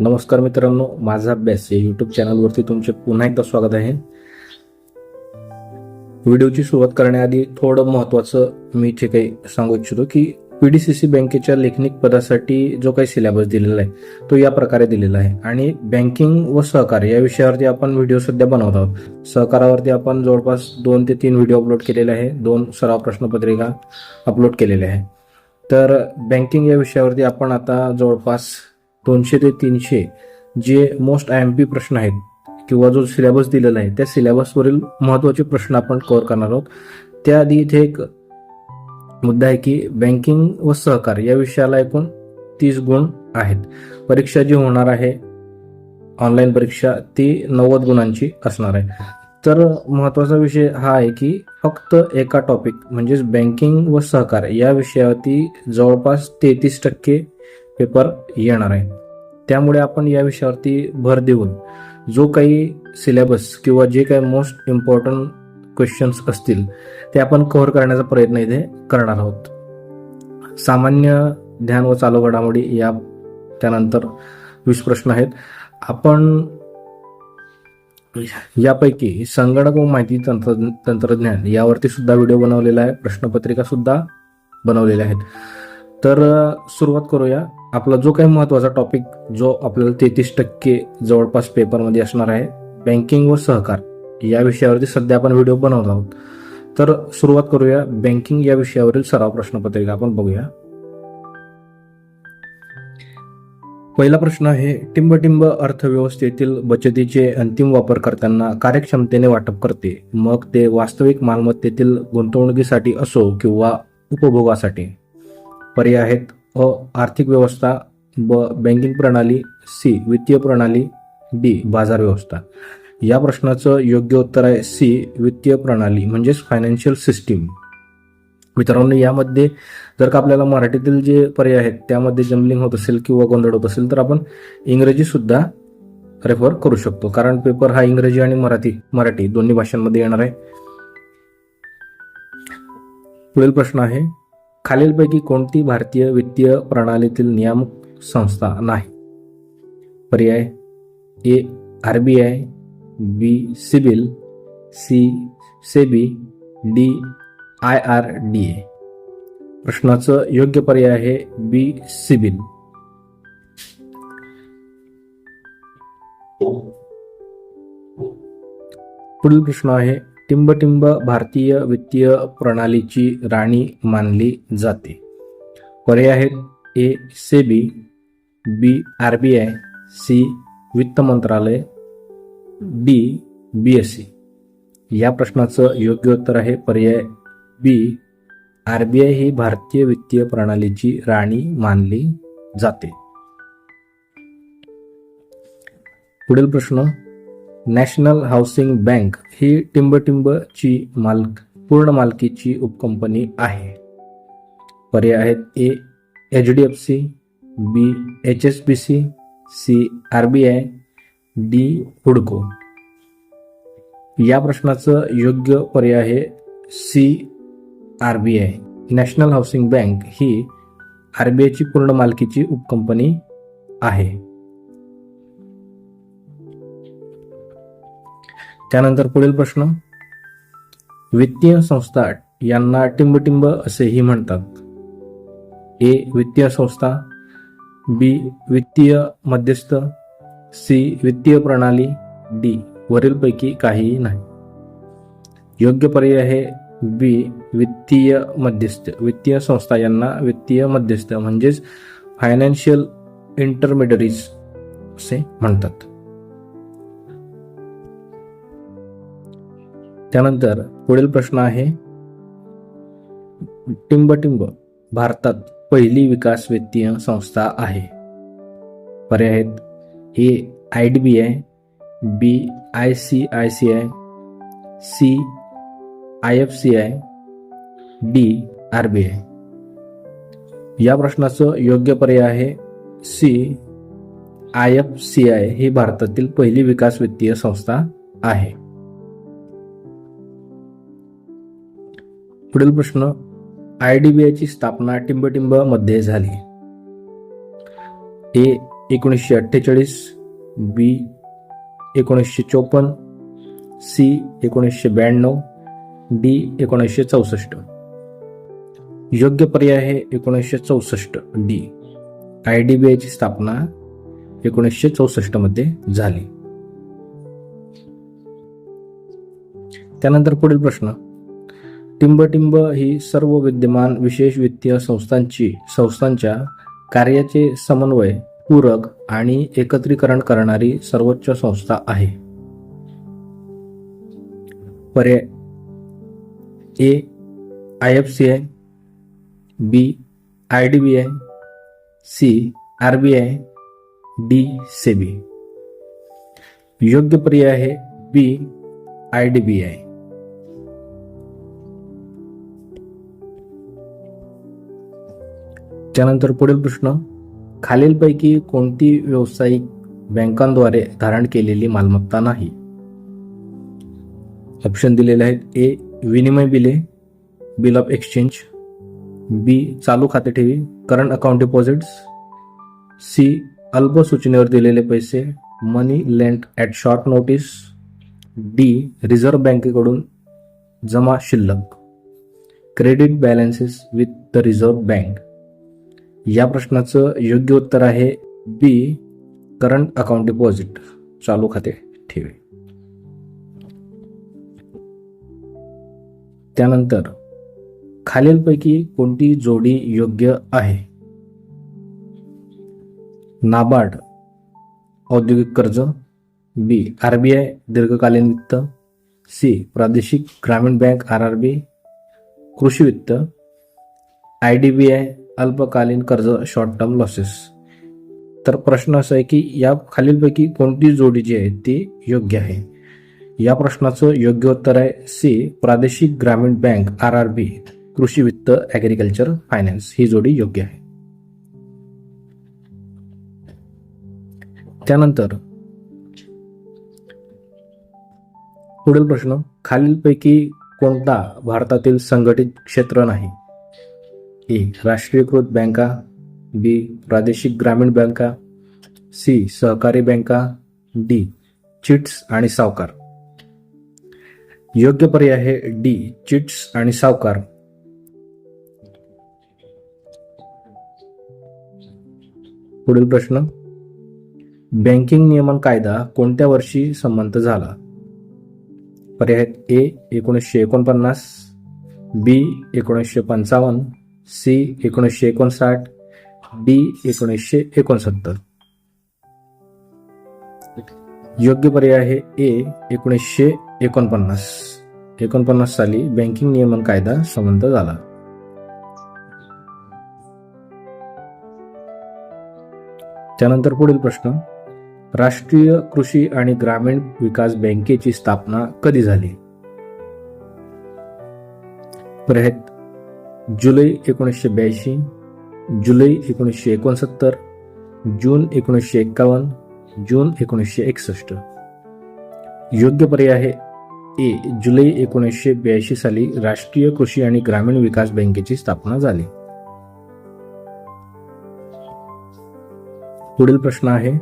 नमस्कार मित्रांनो माझा अभ्यास या युट्यूब चॅनलवरती तुमचे पुन्हा एकदा स्वागत आहे. व्हिडिओची सुरुवात करण्याआधी थोडं महत्त्वाचं मी इथे काही सांगू इच्छितो की पीडीसीसी बँकेच्या लेखनिक पदासाठी जो काही सिलेबस दिलेला आहे तो या प्रकारे दिलेला आहे. आणि बँकिंग व सहकार या विषयावरती आपण व्हिडिओ सध्या बनवत आहोत. सहकारावरती आपण जवळपास दोन ते तीन व्हिडिओ अपलोड केलेले आहे दोन सराव प्रश्नपत्रिका अपलोड केलेल्या आहे. तर बँकिंग या विषयावरती आपण आता जवळपास दोनशे ते तीनशे जे मोस्ट आय एम पी प्रश्न आहेत किंवा जो सिलेबस दिलेला आहे त्या सिलेबसवरील महत्त्वाचे प्रश्न आपण कव्हर करणार आहोत. त्याआधी इथे एक मुद्दा आहे की बँकिंग व सहकार या विषयाला एकूण तीस गुण आहेत. परीक्षा जी होणार आहे ऑनलाईन परीक्षा ती नव्वद गुणांची असणार आहे. तर महत्त्वाचा विषय हा आहे की फक्त एका टॉपिक म्हणजेच बँकिंग व सहकार या विषयावरती जवळपास तेहतीस टक्के पेपर येणार आहे. त्यामुळे आपण या विषयावरती भर देऊन जो काही सिलेबस किंवा जे काही मोस्ट इम्पॉर्टंट क्वेश्चन्स असतील ते आपण कव्हर करण्याचा प्रयत्न इथे करणार आहोत. सामान्य ध्यान व चालू घडामोडी या त्यानंतर वीस प्रश्न आहेत. आपण यापैकी संगणक व माहिती तंत्र तंत्रज्ञान यावरती सुद्धा व्हिडिओ बनवलेला आहे. प्रश्नपत्रिका सुद्धा बनवलेल्या आहेत. तर सुरुवात करूया. आपला जो काही महत्त्वाचा टॉपिक जो आपल्याला तेहतीस टक्के जवळपास पेपरमध्ये असणार आहे बँकिंग व सहकार या विषयावरती सध्या आपण व्हिडिओ बनवत आहोत. तर सुरुवात करूया बँकिंग या विषयावरील सराव प्रश्नपत्रिका आपण बघूया. पहिला प्रश्न आहे टिंबटिंब अर्थव्यवस्थेतील बचतीचे अंतिम वापरकर्त्यांना कार्यक्षमतेने वाटप करते. मग ते वास्तविक मालमत्तेतील गुंतवणुकीसाठी असो किंवा उपभोगासाठी. पर्याय आहेत. अ आर्थिक व्यवस्था ब बँकिंग प्रणाली सी वित्तीय प्रणाली डी बाजार व्यवस्था. या प्रश्नाचं योग्य उत्तर आहे सी वित्तीय प्रणाली म्हणजेच फायनान्शियल सिस्टीम मित्रांनो यामध्ये जर का आपल्याला मराठीतील जे पर्याय आहेत त्यामध्ये जम्बलिंग होत असेल किंवा गोंधळ होत असेल तर आपण इंग्रजीसुद्धा रेफर करू शकतो. कारण पेपर हा इंग्रजी आणि मराठी मराठी दोन्ही भाषांमध्ये येणार आहे. पुढील प्रश्न आहे खालीलपैकी कोणती भारतीय वित्तीय प्रणालीतील नियामक संस्था नाही? पर्याय A R B I B CIBIL C SEBI D I R D A. प्रश्नाचं योग्य पर्याय आहे बी सिबिल. पुढील प्रश्न आहे टिंबटिंब भारतीय वित्तीय प्रणालीची राणी मानली जाते. पर्याय आहेत A SEBI B R B I C वित्त मंत्रालय डी बी एस सी या प्रश्नाचं योग्य उत्तर आहे पर्याय बी. आर बी आय ही भारतीय वित्तीय प्रणालीची राणी मानली जाते. पुढील प्रश्न नॅशनल हाऊसिंग बँक ही टिंबटिंबची मालक पूर्ण मालकीची उपकंपनी आहे. पर्याय आहेत A H D F C B H S B C C R B I D हुडको. या प्रश्नाचं योग्य पर्याय आहे C R B I. National Housing Bank he R B आयची पूर्ण मालकीची उपकंपनी आहे. त्यानंतर पुढील प्रश्न. वित्तीय संस्था यांना टिंबटिंब असेही म्हणतात. ए वित्तीय संस्था बी वित्तीय मध्यस्थ सी वित्तीय प्रणाली डी वरीलपैकी काहीही नाही. योग्य पर्याय आहे बी वित्तीय मध्यस्थ. वित्तीय संस्था यांना वित्तीय मध्यस्थ म्हणजेच फायनान्शियल इंटरमिडरीज असे म्हणतात. त्यानंतर पुढील प्रश्न आहे टिंबटिंब भारतात पहिली विकास वित्तीय संस्था आहे. पर्याय आहेत A I D B I B I C I C I C I F C I D R B I. या प्रश्नाचं योग्य पर्याय आहे C I F C I ही भारतातील पहिली विकास वित्तीय संस्था आहे. पुढील प्रश्न आय डी बी आयची स्थापना टिंबटिंबमध्ये झाली. ए एकोणीसशे अठ्ठेचाळीस बी एकोणीसशे चोपन्न सी एकोणीसशे ब्याण्णव डी एकोणीसशे चौसष्ट. योग्य पर्याय आहे एकोणीसशे चौसष्ट डी. आय डी बी आयची स्थापना एकोणीसशे चौसष्टमध्ये झाली. त्यानंतर पुढील प्रश्न टिंबटिंब ही सर्व विद्यमान विशेष वित्तीय संस्थांची संस्थांच्या कार्याचे समन्वय पूरक आणि एकत्रीकरण करणारी सर्वोच्च संस्था आहे. पर्याय. A. I F C I B. I D B I C. R B I D. SEBI. योग्य पर्याय आहे B. I D B I. त्यानंतर पुढील प्रश्न खालीलपैकी कोणती व्यावसायिक बँकांद्वारे धारण केलेली मालमत्ता नाही? ऑप्शन दिलेले आहेत ए विनिमय बिले बिल ऑफ एक्सचेंज बी चालू खाते ठेवी करंट अकाउंट डिपॉझिट्स सी अल्प सूचनेवर दिलेले पैसे money lent at short notice D Reserve बँकेकडून जमा शिल्लक. Credit balances with the Reserve Bank या प्रश्नाचं योग्य उत्तर आहे बी करंट अकाउंट डिपॉझिट चालू खाते ठेवी. त्यानंतर खालीलपैकी कोणती जोडी योग्य आहे? नाबार्ड औद्योगिक कर्ज. बी आरबीआय दीर्घकालीन वित्त. सी प्रादेशिक ग्रामीण बँक आर आर बी कृषी वित्त. आय डी बी आय अल्पकालीन कर्ज शॉर्ट टर्म लॉसेस तर प्रश्न असा आहे की या खालीलपैकी कोणती जोडी जी आहे ती योग्य आहे? या प्रश्नाचं योग्य उत्तर आहे सी प्रादेशिक ग्रामीण बँक आर आर बी कृषी वित्त ॲग्रिकल्चर फायनान्स ही जोडी योग्य आहे. त्यानंतर पुढील प्रश्न खालीलपैकी कोणता भारतातील संघटित क्षेत्र नाही? ए राष्ट्रीयकृत बँका बी प्रादेशिक ग्रामीण बँका सी सहकारी बँका डी चिट्स आणि सावकार. योग्य पर्याय आहे डी चिट्स आणि सावकार. पुढील प्रश्न. बँकिंग नियमन कायदा कोणत्या वर्षी संमत झाला? पर्याय आहेत ए एकोणीसशे एकोणपन्नास बी एकोणीसशे पंचावन्न सी एकोणीसशे एकोणसाठ डी एकोणीसशे एकोणसत्तर. योग्य पर्याय आहे ए एकोणीसशे एकोणपन्नास. एकोणपन्नास साली बँकिंग नियमन कायदा संबंध झाला. त्यानंतर पुढील प्रश्न. राष्ट्रीय कृषी आणि ग्रामीण विकास बँकेची स्थापना कधी झाली? पर्याय जुलै एकोणीसशे ब्याऐंशी जुलै एकोणीसशे एकोणसत्तर जून एकोणीसशे एक्कावन्न जून एकोणीसशे एकसष्ट. योग्य पर्याय आहे ए जुलै एकोणीसशे ब्याऐंशी साली राष्ट्रीय कृषी आणि ग्रामीण विकास बँकेची स्थापना झाली. पुढील प्रश्न आहे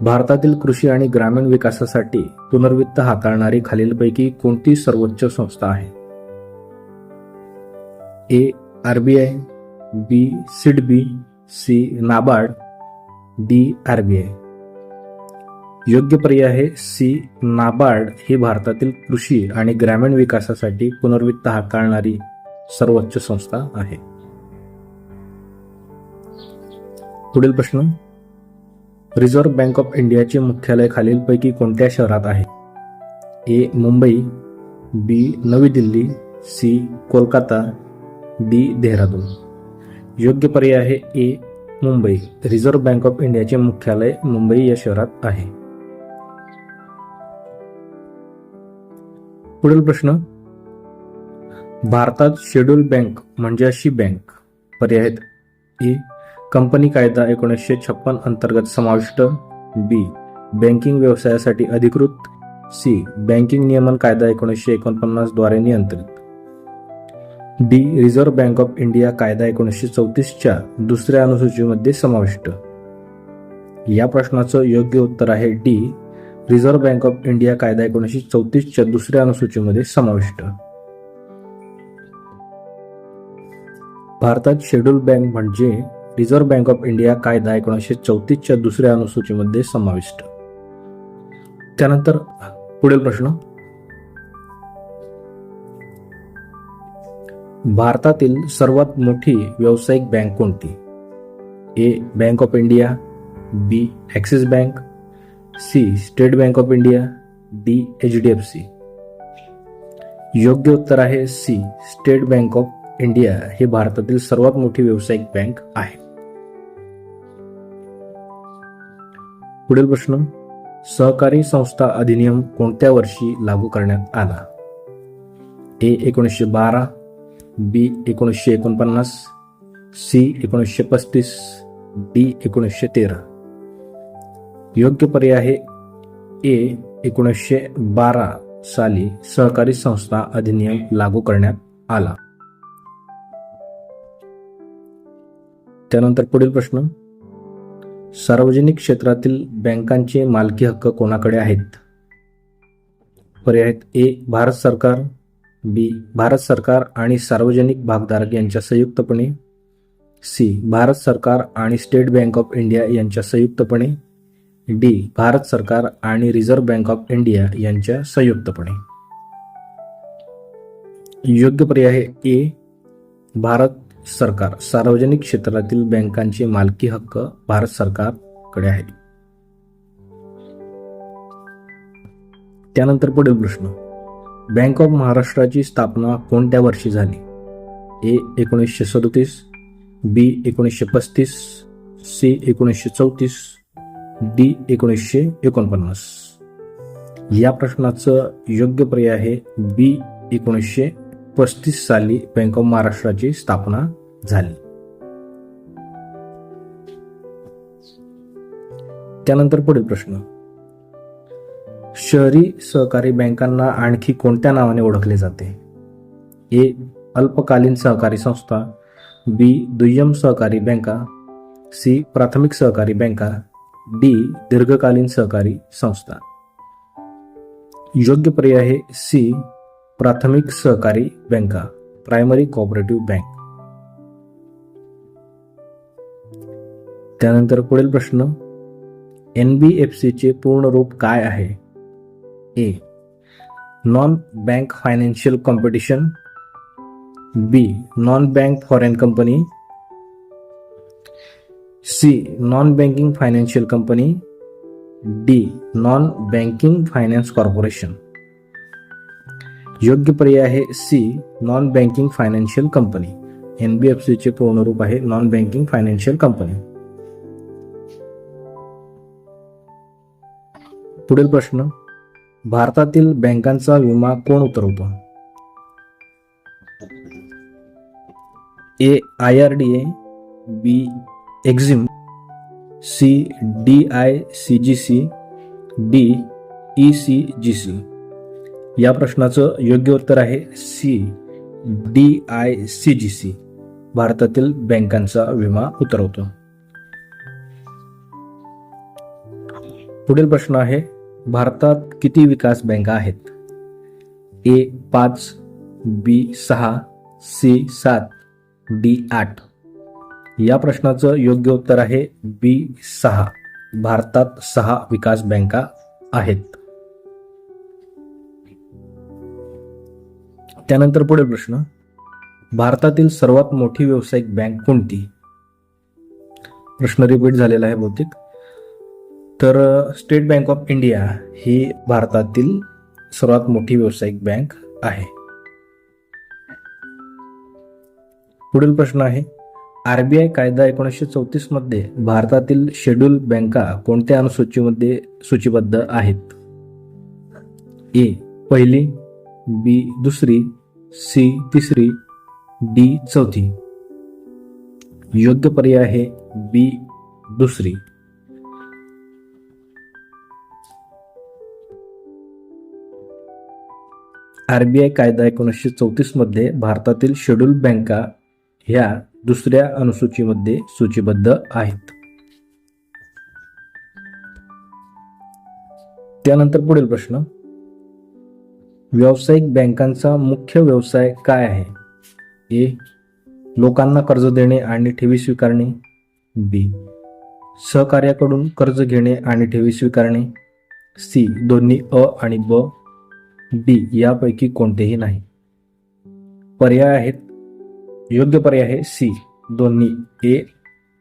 भारतातील कृषी आणि ग्रामीण विकासासाठी पुनर्वित्त हाताळणारी खालीलपैकी कोणती सर्वोच्च संस्था आहे? A RBI B SIDBI C NABARD D RBI योग्य पर्याय आहे सी नाबार्ड ही भारतातील कृषी आणि ग्रामीण विकासासाठी पुनर्वित्त हाताळणारी सर्वोच्च संस्था आहे. पुढील प्रश्न. रिझर्व्ह बँक ऑफ इंडियाचे मुख्यालय खालीलपैकी कोणत्या शहरात आहे? ए मुंबई बी नवी दिल्ली सी कोलकाता डी देहरादून. योग्य पर्याय आहे A Mumbai. Reserve Bank of इंडियाचे मुख्यालय मुंबई या शहरात आहे. पुढील प्रश्न. भारतात शेड्यूल बँक म्हणजे अशी बँक. पर्याय आहेत ए कंपनी कायदा एकोणीसशे छप्पन अंतर्गत समाविष्ट. बी बँकिंग व्यवसायासाठी अधिकृत. सी बँकिंग नियमन कायदा एकोणीसशे एकोणपन्नासद्वारे नियंत्रित. D Reserve Bank of India कायदा एकोणीसशे चौतीसच्या दुसऱ्या अनुसूचीमध्ये समाविष्ट. या प्रश्नाचं योग्य उत्तर आहे D Reserve Bank of India कायदा एकोणीसशे चौतीसच्या दुसऱ्या अनुसूचीमध्ये समाविष्ट. भारतात शेड्यूल बँक म्हणजे रिझर्व्ह बँक ऑफ इंडिया कायदा एकोणीसशे चौतीसच्या दुसऱ्या अनुसूचीमध्ये समाविष्ट. त्यानंतर पुढील प्रश्न. भारतातील सर्वात मोठी व्यावसायिक बँक कोणती? A Bank of India B Axis Bank C State Bank of India D H D F C. योग्य उत्तर आहे C State Bank of India ही भारतातील सर्वात मोठी व्यावसायिक बँक आहे. पुढील प्रश्न सहकारी संस्था अधिनियम कोणत्या वर्षी लागू करण्यात आला? ए एकोणीसशे बारा बी एकोणीसशे एकोणपन्नास सी एकोणीसशे पस्तीस डी एकोणीसशे तेरा. योग्य पर्याय आहे ए एकोणीसशे बारा साली सहकारी संस्था अधिनियम लागू करण्यात आला. त्यानंतर पुढील प्रश्न. सार्वजनिक क्षेत्रातील बँकांचे मालकी हक्क कोणाकडे आहेत? पर्याय आहेत ए भारत सरकार बी. भारत सरकार आणि सार्वजनिक भागधारक यांच्या संयुक्तपणे. सी. भारत सरकार आणि स्टेट बँक ऑफ इंडिया यांच्या संयुक्तपणे. डी. भारत सरकार आणि रिझर्व्ह बँक ऑफ इंडिया यांच्या संयुक्तपणे. योग्य पर्याय आहे ए. भारत सरकार सार्वजनिक क्षेत्रातील बँकांचे मालकी हक्क भारत सरकारकडे आहे. त्यानंतर पुढील प्रश्न. बँक ऑफ महाराष्ट्राची स्थापना कोणत्या वर्षी झाली? ए एकोणीसशे सदोतीस बी एकोणीसशे पस्तीस सी एकोणीसशे चौतीस डी एकोणीसशे एकोणपन्नास. या प्रश्नाचं योग्य पर्याय आहे बी एकोणीसशे पस्तीस साली बँक ऑफ महाराष्ट्राची स्थापना झाली. त्यानंतर पुढील प्रश्न. शहरी सहकारी बँकांना आणखी कोणत्या नावाने ओळखले जाते? ए. अल्पकालीन सहकारी संस्था बी. दुय्यम सहकारी बँका सी. प्राथमिक सहकारी बँका डी. दीर्घकालीन सहकारी संस्था. योग्य पर्याय आहे सी. प्राथमिक सहकारी बँका प्रायमरी कोऑपरेटिव्ह बँक. त्यानंतर पुढील प्रश्न एन बी एफ सीचे पूर्ण रूप काय आहे? A non bank financial competition B non bank foreign company C non banking financial company D non banking finance corporation योग्य पर्याय आहे C non banking financial company N B पूर्ण रूप आहे नॉन बँकिंग फायनान्शियल कंपनी पुढील प्रश्न. भारतातील बँकांचा विमा कोण उतरवतो? A I R D A B EXIM C D I C G C D E C G C. या प्रश्नाचं योग्य उत्तर आहे C D I C G C. भारतातील बँकांचा विमा उतरवतो. पुढील प्रश्न आहे भारतात किती विकास बँका आहेत? ए पाच बी सहा सी सात डी आठ. या प्रश्नाचं योग्य उत्तर आहे बी सहा. भारतात सहा विकास बँका आहेत. त्यानंतर पुढे प्रश्न. भारतातील सर्वात मोठी व्यावसायिक बँक कोणती? प्रश्न रिपीट झालेला आहे बहुतेक. तर स्टेट बँक ऑफ इंडिया ही भारतातील सर्वात मोठी व्यावसायिक बँक आहे. पुढील प्रश्न आहे आरबीआय कायदा एकोणीसशे चौतीसमध्ये भारतातील शेड्यूल बँका कोणत्या अनुसूचीमध्ये सूचीबद्ध आहेत? ए पहिली बी दुसरी सी तिसरी डी चौथी. योग्य पर्याय आहे बी दुसरी. आरबीआय कायदा एकोणीसशे चौतीसमध्ये भारतातील शेड्यूल बँका ह्या दुसऱ्या अनुसूचीमध्ये सूचीबद्ध आहेत. त्यानंतर पुढील प्रश्न. व्यावसायिक बँकांचा मुख्य व्यवसाय काय आहे? ए. लोकांना कर्ज देणे आणि ठेवी स्वीकारणे. बी. सहकार्याकडून कर्ज घेणे आणि ठेवी स्वीकारणे. सी. दोन्ही अ आणि ब डी यापैकी कोणतेही नाही. पर्याय आहेत. योग्य पर्याय आहे सी. दोन्ही ए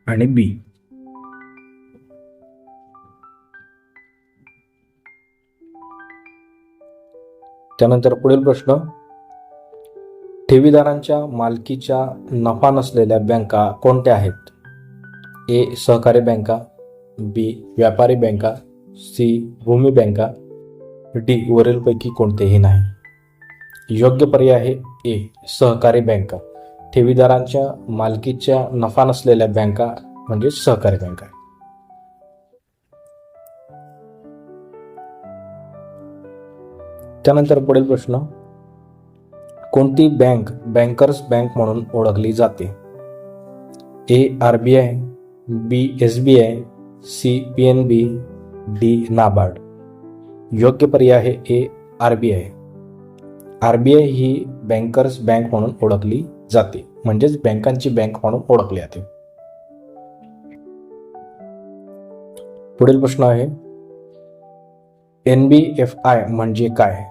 आणि बी. त्यानंतर पुढील प्रश्न. ठेवीदारांच्या मालकीच्या नफा नसलेल्या बँका कोणत्या आहेत? ए. सहकारी बँका बी. व्यापारी बँका सी. भूमी बँका डी वरीलपैकी कोणतेही नाही. योग्य पर्याय आहे ए सहकारी बँका. ठेवीदारांच्या मालकीच्या नफा नसलेल्या बँका म्हणजे सहकारी बँका. त्यानंतर पुढील प्रश्न. कोणती बँक बँकर्स बँक म्हणून ओळखली जाते? A R B I B S B I C P N B D NABARD. योग्य पर्याय हे A R B I R B I he bankers bank म्हणून ओळखली जाते. म्हणजेच बँकांची बँक म्हणून ओळखली जाते. पुढील प्रश्न आहे एन बी एफ आय म्हणजे काय?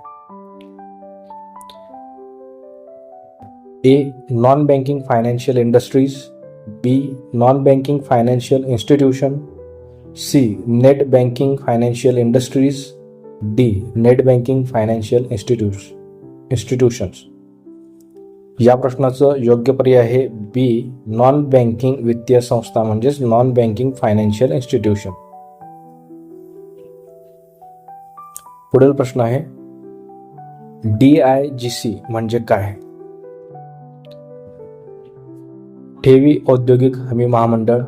A non banking financial industries B non banking financial institution C net banking financial industries D net banking financial इन्स्टिट्यूश institutions. या प्रश्नाचं योग्य पर्याय आहे बी नॉन बँकिंग वित्तीय संस्था म्हणजेच नॉन बँकिंग फायनान्शियल इन्स्टिट्यूशन पुढील प्रश्न आहे डी आय जी सी म्हणजे काय? ठेवी औद्योगिक हमी महामंडळ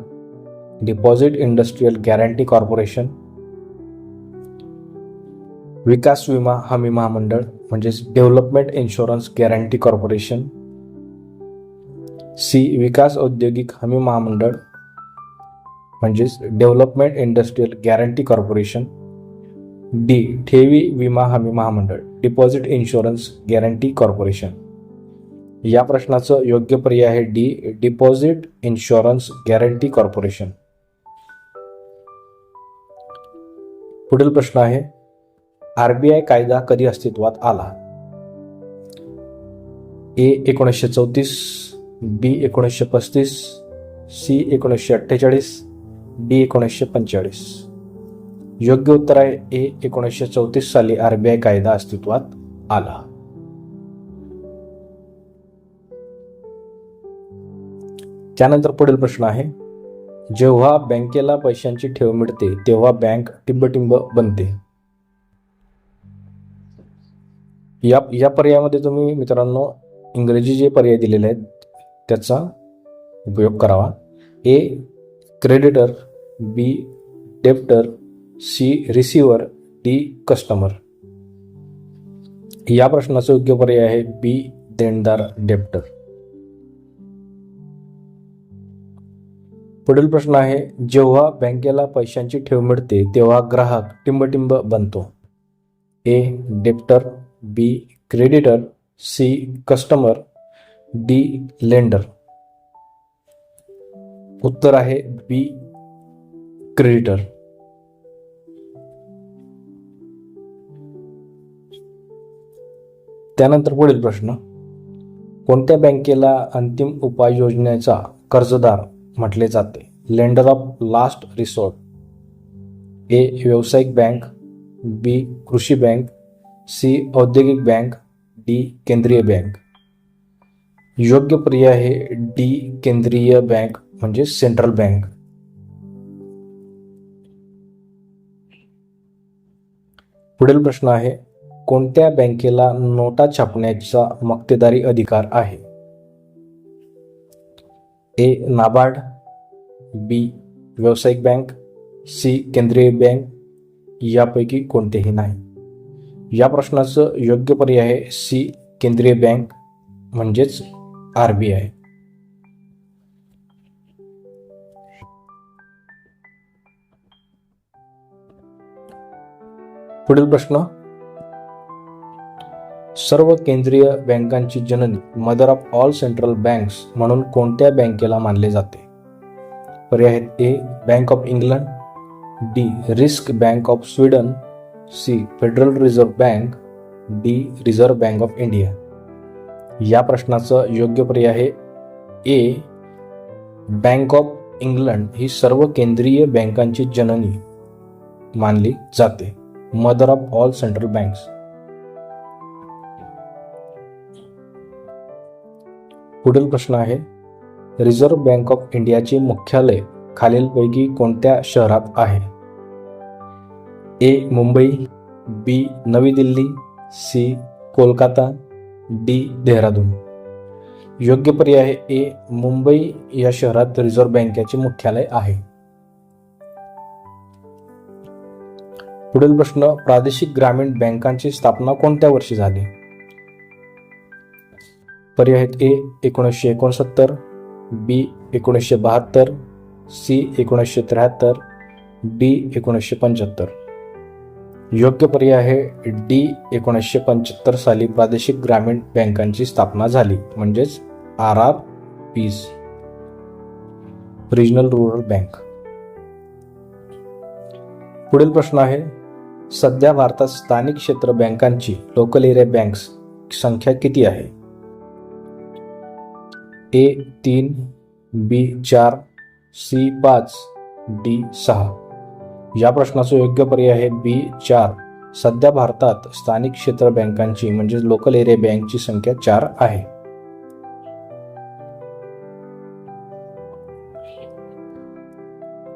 डिपॉझिट इंडस्ट्रीयल गॅरंटी कॉर्पोरेशन विकास विमा हमी महामंडळ म्हणजेच development insurance guarantee corporation. C विकास औद्योगिक हमी महामंडळ म्हणजेच development industrial guarantee corporation. D ठेवी विमा हमी महामंडळ डिपॉझिट इन्शुरन्स गॅरंटी कॉर्पोरेशन. या प्रश्नाचं योग्य पर्याय आहे D deposit insurance guarantee corporation. पुढील प्रश्न आहे आरबीआय कायदा कधी अस्तित्वात आला? ए एकोणीसशे चौतीस बी एकोणीसशे पस्तीस सी एकोणीसशे अठ्ठेचाळीस डी एकोणीसशे पंचेचाळीस. योग्य उत्तर आहे ए एकोणीसशे चौतीस साली आरबीआय कायदा अस्तित्वात आला. त्यानंतर पुढील प्रश्न आहे जेव्हा बँकेला पैशांची ठेव मिळते तेव्हा बँक टिंबटिंब बनते. या या पर्यायामध्ये तुम्ही मित्रांनो इंग्रजी जे पर्याय दिलेले आहेत त्याचा उपयोग करावा. A creditor B debtor C receiver D customer या प्रश्नाचा योग्य पर्याय आहे बी देणदार डेप्टर पुढील प्रश्न आहे जेव्हा बँकेला पैशांची ठेव मिळते तेव्हा ग्राहक टिंबटिंब बनतो. A debtor B creditor C customer D lender उत्तर आहे बी क्रेडिटर त्यानंतर पुढील प्रश्न. कोणत्या बँकेला अंतिम उपाययोजनेचा कर्जदार म्हटले जाते? Lender of last resort A व्यावसायिक बँक. बी कृषी बँक. सी औद्योगिक बँक डी केंद्रीय बँक. योग्य पर्याय आहे डी केंद्रीय बँक म्हणजे सेंट्रल बँक. पुढील प्रश्न आहे कोणत्या बँकेला नोटा छापण्याचा मक्तेदारी अधिकार आहे? ए. नाबार्ड बी. व्यावसायिक बँक सी. केंद्रीय बँक यापैकी कोणतेही नाही. या प्रश्नाचं योग्य पर्याय आहे सी केंद्रीय बँक म्हणजेच आर बी आय. पुढील प्रश्न सर्व केंद्रीय बँकांची जननी mother of all central banks म्हणून कोणत्या बँकेला मानले जाते? पर्याय आहेत A bank of England D risk bank of Sweden C federal reserve bank D reserve bank of India या प्रश्नाचं योग्य पर्याय आहे ए बँक ऑफ इंग्लंड ही सर्व केंद्रीय बँकांची जननी मानली जाते. Mother of all central banks पुढील प्रश्न आहे रिझर्व्ह बँक ऑफ इंडियाचे मुख्यालय खालीलपैकी कोणत्या शहरात आहे? ए मुंबई बी नवी दिल्ली सी कोलकाता डी देहरादून. योग्य पर्याय ए मुंबई या शहरात रिझर्व्ह बँकेचे मुख्यालय आहे. पुढील प्रश्न प्रादेशिक ग्रामीण बँकांची स्थापना कोणत्या वर्षी झाली? पर्याय आहेत ए एकोणीसशे एकोणसत्तर बी एकोणीसशे बहात्तर सी एकोणीसशे त्र्याहत्तर डी एकोणीसशे पंच्याहत्तर. योग्य पर्याय आहे डी एकोणीसशे पंच्याहत्तर साली प्रादेशिक ग्रामीण बँकांची स्थापना झाली म्हणजेच R R Bs regional rural bank पुढील प्रश्न आहे सध्या भारतात स्थानिक क्षेत्र बँकांची लोकल एरिया बँक्स संख्या किती आहे? ए तीन बी चार सी पाच डी सहा. या प्रश्नाचा योग्य पर्याय आहे बी चार. सध्या भारतात स्थानिक क्षेत्र बँकांची म्हणजे लोकल एरिया बँकची संख्या चार आहे.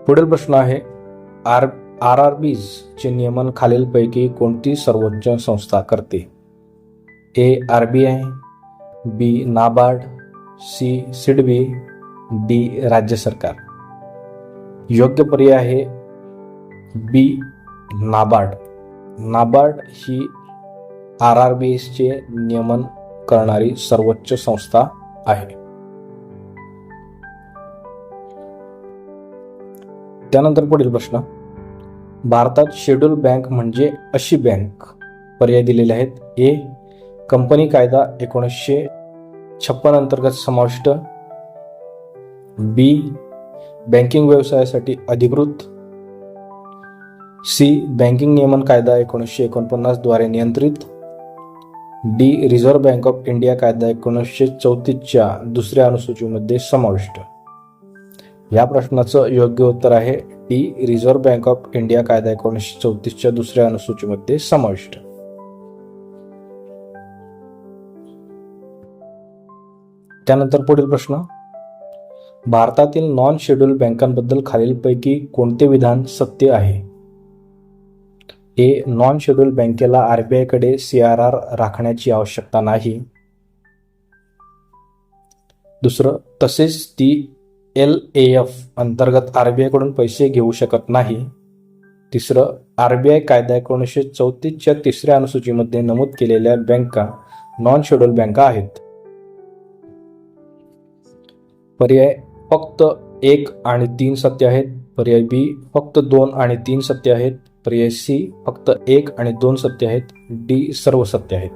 पुढील प्रश्न आहे आर आर आर बीज चे नियमन खालीलपैकी कोणती सर्वोच्च संस्था करते? A R B I B NABARD C SIDBI D राज्य सरकार. योग्य पर्याय आहे बी नाबार्ड. नाबार्ड ही आर आर बी एसचे नियमन करणारी सर्वोच्च संस्था आहे. त्यानंतर पुढील प्रश्न. भारतात शेड्यूल बँक म्हणजे अशी बँक पर्याय दिलेले आहेत. ए कंपनी कायदा एकोणीसशे छप्पन अंतर्गत समाविष्ट. बी बँकिंग व्यवसायासाठी अधिकृत. सी बँकिंग नियमन कायदा एकोणीसशे एकोणपन्नासद्वारे नियंत्रित. D reserve bank of India कायदा एकोणीसशे चौतीसच्या दुसऱ्या अनुसूचीमध्ये समाविष्ट. या प्रश्नाचं योग्य उत्तर आहे D reserve bank of India कायदा एकोणीसशे चौतीसच्या दुसऱ्या अनुसूचीमध्ये समाविष्ट. त्यानंतर पुढील प्रश्न. भारतातील नॉन शेड्यूल बँकांबद्दल खालीलपैकी कोणते विधान सत्य आहे? ए नॉन शेड्यूल बँकेला आर बी आयकडे सी आर आर राखण्याची आवश्यकता नाही. दुसरं तसेच ती एल ए एफ अंतर्गत आर बी आयकडून पैसे घेऊ शकत नाही. तिसरं आरबीआय कायदा एकोणीसशे चौतीसच्या तिसऱ्या अनुसूचीमध्ये नमूद केलेल्या बँका नॉन शेड्यूल बँका आहेत. पर्याय फक्त एक आणि तीन सत्य आहेत. पर्याय बी फक्त दोन आणि तीन सत्य आहेत. पर्याय सी फक्त एक आणि दोन सत्य आहेत डी सर्व सत्य आहेत.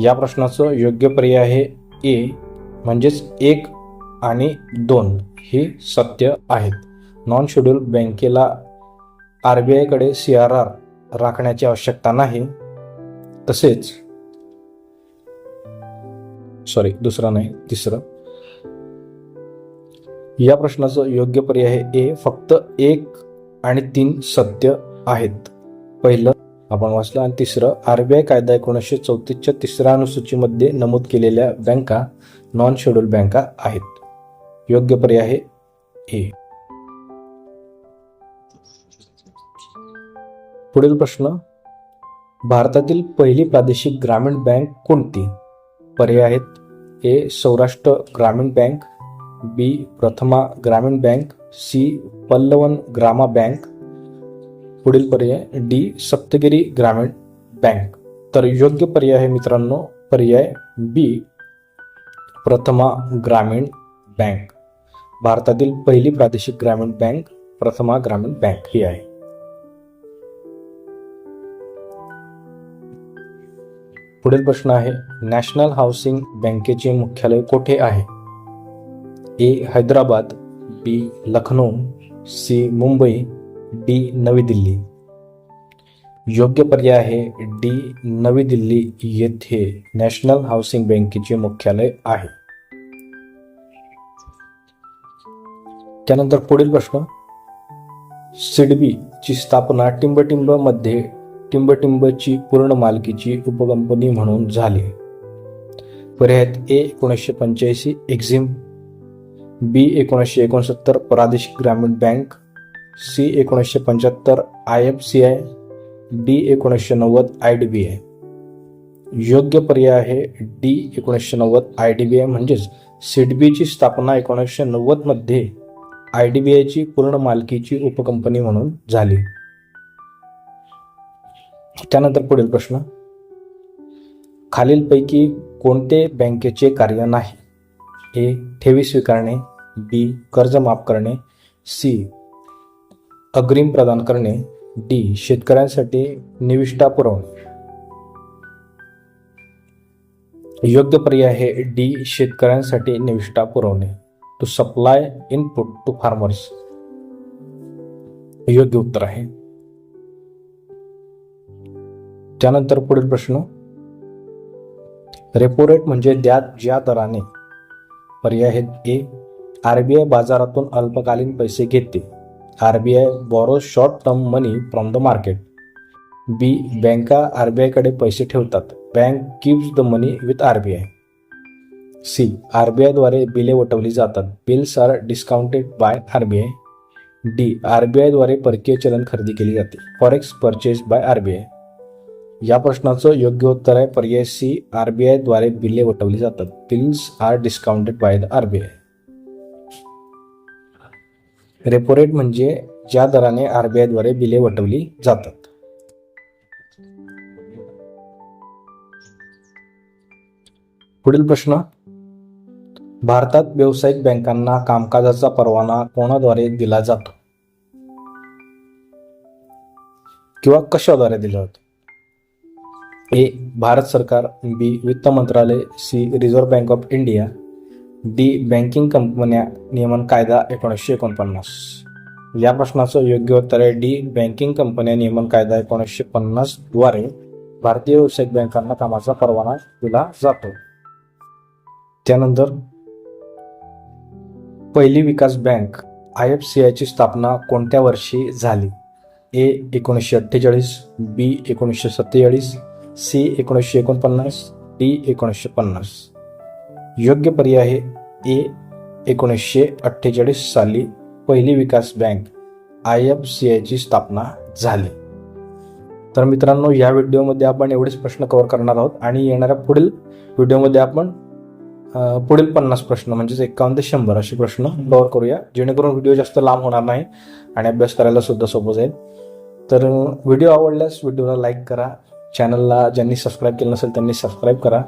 या प्रश्नाचं योग्य पर्याय आहे ए म्हणजेच एक आणि दोन ही सत्य आहेत. नॉन शेड्यूल बँकेला आर बी आयकडे सी आर आर राखण्याची आवश्यकता नाही. तसेच सॉरी दुसरा नाही तिसरं. या प्रश्नाचं योग्य पर्याय आहे ए फक्त एक आणि तीन सत्य आहेत. पहिलं आपण वाचलं. आणि तिसरं आरबीआय कायदा एकोणीसशे चौतीसच्या तिसऱ्या अनुसूचीमध्ये नमूद केलेल्या बँका नॉन शेड्यूल बँका आहेत. योग्य पर्याय आहे ए. पुढील प्रश्न भारतातील पहिली प्रादेशिक ग्रामीण बँक कोणती? पर्याय आहेत ए सौराष्ट्र ग्रामीण bank B Prathama Gramin bank C Pallavan Grama bank पुढील पर्याय डी सप्तगिरी ग्रामीण बँक. तर योग्य पर्याय आहे मित्रांनो पर्याय बी प्रथमा ग्रामीण बँक. भारतातील पहिली प्रादेशिक ग्रामीण बँक प्रथमा ग्रामीण बँक ही आहे. पुढील प्रश्न आहे नॅशनल हाऊसिंग बँकेचे मुख्यालय कोठे आहे? A Hyderabad B Lucknow C Mumbai D नवी दिल्ली. योग्य पर्याय आहे डी नवी दिल्ली येथे नॅशनल हाऊसिंग बँकेचे मुख्यालय आहे. त्यानंतर पुढील प्रश्न. सिडबी ची स्थापना टिंबटिंबमध्ये टिंबटिंबची पूर्ण मालकीची उपकंपनी म्हणून झाली. पर्यायात ए एकोणीसशे पंच्याऐंशी एक्झिम बी एकोणीसशे एकोणसत्तर प्रादेशिक ग्रामीण बँक सी एकोणीसशे पंच्याहत्तर I F C I D एकोणीसशे नव्वद आय डी बी आय. योग्य पर्याय आहे डी एकोणीसशे नव्वद आय डी बी आय म्हणजेच सिडबीची स्थापना एकोणीसशे नव्वदमध्ये आय डी बी आयची पूर्ण मालकीची उपकंपनी म्हणून झाली. त्यानंतर पुढील प्रश्न. खालीलपैकी कोणते बँकेचे कार्य नाही? ए. ठेवी स्वीकारणे बी. कर्ज माफ करणे सी. अग्रिम प्रदान करणे. डी. शेतकऱ्यांसाठी निविष्ठा पुरवणे. योग्य पर्याय आहे डी. शेतकऱ्यांसाठी निविष्ठा पुरवणे. To supply input to farmers योग्य उत्तर आहे. त्यानंतर पुढील प्रश्न. रेपो रेट म्हणजे ज्या ज्या दराने पर्याय आहेत ए. आरबीआय बाजारातून अल्पकालीन पैसे घेते. RBI borrow short term money from the market B बँका आरबीआयकडे पैसे ठेवतात. Bank keeps the money with RBI. C आरबीआयद्वारे बिले वटवली जातात. Bills are discounted by RBI. D आरबीआयद्वारे परकीय चलन खरेदी केली जाते. Forex purchase by RBI. या प्रश्नाचं योग्य उत्तर आहे. पर्याय सी आरबीआयद्वारे बिले वटवली जातात. Bills are discounted by the RBI. Repo rate म्हणजे ज्या दराने आरबीआयद्वारे बिले वटवली जातात. पुढील प्रश्न. भारतात व्यावसायिक बँकांना कामकाजाचा परवाना कोणाद्वारे दिला जातो? किंवा कशाद्वारे दिला जातो? ए. भारत सरकार बी. वित्त मंत्रालय C. Reserve bank of India D banking कंपन्या नियमन कायदा एकोणीसशे एकोणपन्नास. या प्रश्नाचं योग्य उत्तर आहे डी बँकिंग कंपन्या नियमन कायदा एकोणीसशे पन्नासद्वारे भारतीय व्यावसायिक बँकांना कामाचा परवाना दिला जातो. त्यानंतर पहिली विकास बँक आय एफ सी आयची स्थापना कोणत्या वर्षी झाली? ए एकोणीसशे अठ्ठेचाळीस बी एकोणीसशे सत्तेचाळीस सी एकोणीसशे एकोणपन्नास डी एकोणीसशे पन्नास. योग्य पर्याय ए एकोणीसशे अठ्ठेचाळीस साली पहिली विकास बँक आय एफ सी आयची स्थापना झाली. तर मित्रांनो या व्हिडिओमध्ये आपण एवढेच प्रश्न कव्हर करणार आहोत आणि येणाऱ्या पुढील व्हिडिओमध्ये आपण पुढील पन्नास प्रश्न म्हणजेच एकावन्न ते शंभर असे प्रश्न कव्हर करूया जेणेकरून व्हिडिओ जास्त लांब होणार नाही आणि अभ्यास करायला सुद्धा सोपं जाईल. तर व्हिडिओ आवडल्यास व्हिडिओला लाईक करा चॅनलला ज्यांनी सबस्क्राईब केलं नसेल त्यांनी सबस्क्राईब करा.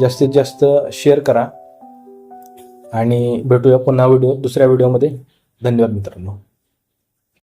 जास्तीत जास्त शेअर करा. आणि भेटूया पुन्हा व्हिडिओ दुसऱ्या व्हिडिओमध्ये धन्यवाद मित्रांनो.